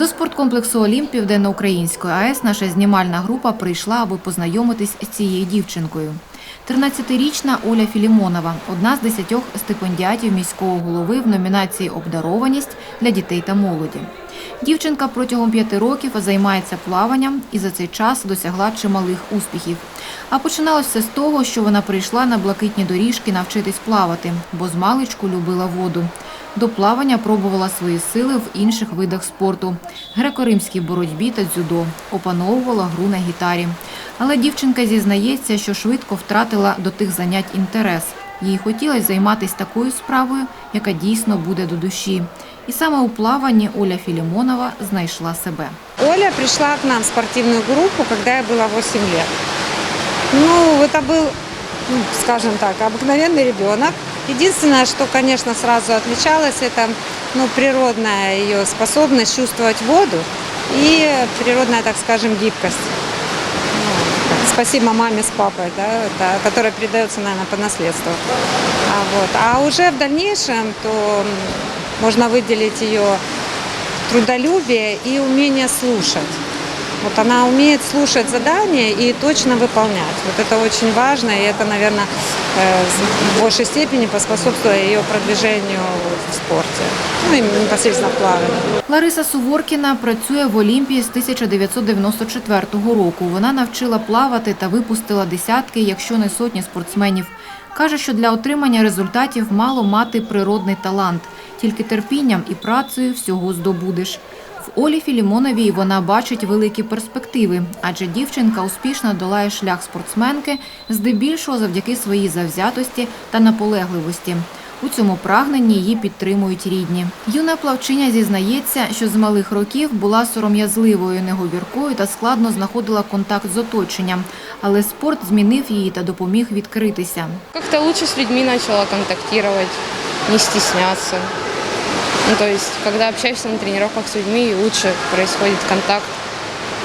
До спорткомплексу Олімп Південноукраїнської АЕС наша знімальна група прийшла, аби познайомитись з цією дівчинкою. 13-річна Оля Філімонова – одна з десятьох стипендіатів міського голови в номінації «Обдарованість» для дітей та молоді. Дівчинка протягом п'яти років займається плаванням і за цей час досягла чималих успіхів. А починалося все з того, що вона прийшла на блакитні доріжки навчитись плавати, бо з маличку любила воду. До плавання пробувала свої сили в інших видах спорту – греко-римській боротьбі та дзюдо. Опановувала гру на гітарі. Але дівчинка зізнається, що швидко втратила до тих занять інтерес. Їй хотілося займатися такою справою, яка дійсно буде до душі. І саме у плаванні Оля Філімонова знайшла себе. Оля пришла к нам в спортивную группу, когда я была 8 лет. Ну, это был, ну, скажем так, обыкновенный ребенок. Единственное, что, конечно, сразу отличалось, это ну, природная ее способность чувствовать воду и природная, так скажем, гибкость. Ну, спасибо маме с папой, да, это, которая передается, наверное, по наследству. А, вот. а уже в дальнейшем, то можно выделить ее трудолюбие и умение слушать. Вот она умеет слушать задания и точно выполнять. Вот это очень важно, и это, наверное, э, в большей степени поспособствовало ее продвижению в спорте, ну и непосредственно в плавании. Лариса Суворкіна працює в Олімпії з 1994 року. Вона навчила плавати та випустила десятки, якщо не сотні спортсменів. Каже, що для отримання результатів мало мати природний талант. Тільки терпінням і працею всього здобудеш. В Олі Філімоновій вона бачить великі перспективи, адже дівчинка успішно долає шлях спортсменки, здебільшого завдяки своїй завзятості та наполегливості. У цьому прагненні її підтримують рідні. Юна плавчиня зізнається, що з малих років була сором'язливою, неговіркою та складно знаходила контакт з оточенням. Але спорт змінив її та допоміг відкритися. Как-то лучше с людьми начала контактировать, не стесняться. Ну, то есть, когда общаешься на тренировках с людьми, лучше происходит контакт,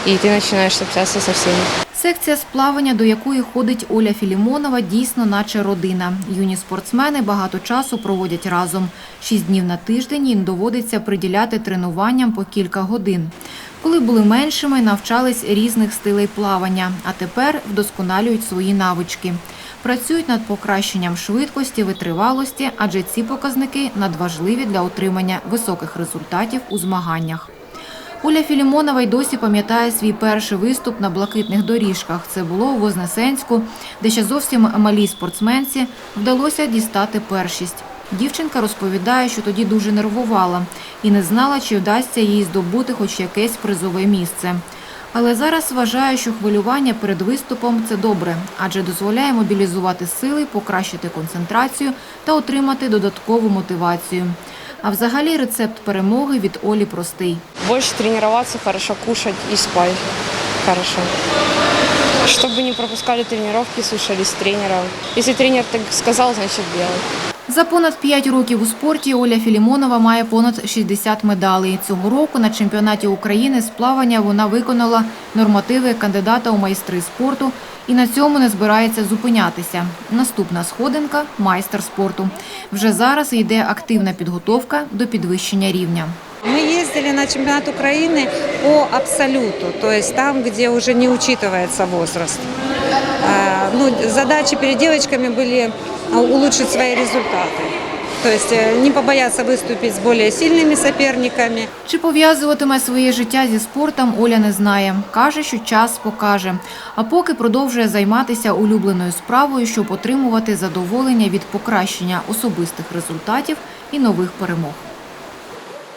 и ты начинаешь общаться со всеми. Секція з плавання, до якої ходить Оля Філімонова, дійсно наче родина. Юні спортсмени багато часу проводять разом. Шість днів на тиждень їм доводиться приділяти тренуванням по кілька годин. Коли були меншими, навчались різних стилей плавання, а тепер вдосконалюють свої навички. Працюють над покращенням швидкості, витривалості, адже ці показники надважливі для отримання високих результатів у змаганнях. Оля Філімонова й досі пам'ятає свій перший виступ на блакитних доріжках. Це було у Вознесенську, де ще зовсім малій спортсменці вдалося дістати першість. Дівчинка розповідає, що тоді дуже нервувала і не знала, чи вдасться їй здобути хоч якесь призове місце. Але зараз вважає, що хвилювання перед виступом це добре, адже дозволяє мобілізувати сили, покращити концентрацію та отримати додаткову мотивацію. А взагалі рецепт перемоги від Олі простий. Больше тренироваться, хорошо кушать и спать хорошо. Чтобы не пропускали тренировки, слушались тренера. Если тренер так сказал, значит делай. За понад 5 років у спорті Оля Філімонова має понад 60 медалей. Цього року на чемпіонаті України з плавання вона виконала нормативи кандидата у майстри спорту і на цьому не збирається зупинятися. Наступна сходинка – майстер спорту. Вже зараз йде активна підготовка до підвищення рівня Мы ездили на чемпионат Украины по абсолюту, то есть там, где уже не учитывается возраст. А, Ну, задачи перед девочками были а, улучшить свои результаты. То есть э, не побояться выступить с более сильными соперниками. Чи пов'язуватиме своє життя зі спортом, Оля не знає. Каже, що час покаже. А поки продовжує займатися улюбленою справою, щоб отримувати задоволення від покращення особистих результатів і нових перемог.